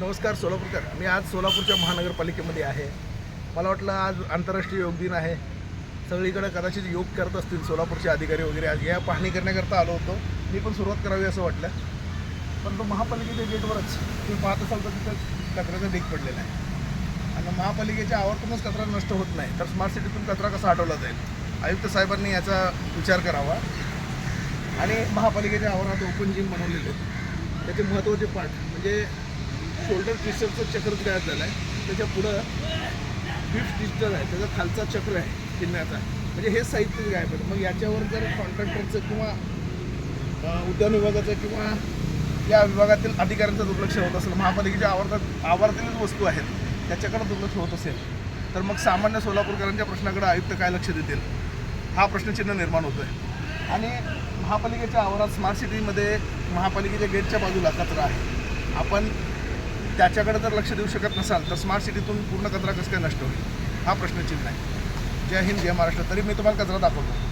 नमस्कार सोलापूरकर. मी आज सोलापूरच्या महानगरपालिकेमध्ये आहे. मला वाटलं आज आंतरराष्ट्रीय योग दिन आहे. सगळीकडे कदाचित योग करत असतील सोलापूरचे अधिकारी वगैरे. आज या पाहणी करण्याकरता आलो होतो. मी पण सुरुवात करावी असं वाटलं. परंतु महापालिकेच्या गेटवरच तुम्ही पाहत असाल तर तिथं कचऱ्याचा ढीक पडलेला आहे. आणि महापालिकेच्या आवर्तूनच कचरा नष्ट होत नाही. तर स्मार्ट सिटीतून कचरा कसा हटवला जाईल? आयुक्त साहेबांनी याचा विचार करावा. आणि महापालिकेच्या आवारात ओपन जिम बनवलेले आहेत. त्याचे महत्त्वाचे पार्ट म्हणजे शोल्डर ट्विस्टरचं चक्र तयार झालं आहे त्याच्या पुढं फिफ्थ ट्विस्टर आहे. त्याचा खालचा चक्र आहे चिन्हाचा म्हणजे हे साहित्य गायब आहे. मग याच्यावर जर कॉन्ट्रॅक्टरचं किंवा उद्यान विभागाचं किंवा या विभागातील अधिकाऱ्यांचं दुर्लक्ष होत असेल महापालिकेच्या आवारात आवारातीलच वस्तू आहेत त्याच्याकडे दुर्लक्ष होत असेल तर मग सामान्य सोलापूरकरांच्या प्रश्नाकडे आयुक्त काय लक्ष देतील? हा प्रश्नचिन्ह निर्माण होतो आहे आणि महापालिकेच्या आवारात स्मार्ट सिटीमध्ये महापालिकेच्या गेटच्या बाजूला कचरा आहे. आपण त्याच्याकडे जर लक्ष देऊ शकत नसाल तर स्मार्ट सिटीतून पूर्ण कचरा कसं काय नष्ट होईल? हा प्रश्नचिन्ह आहे. जय हिंद जय महाराष्ट्र. तरी मी तुम्हाला कचरा दाखवतो.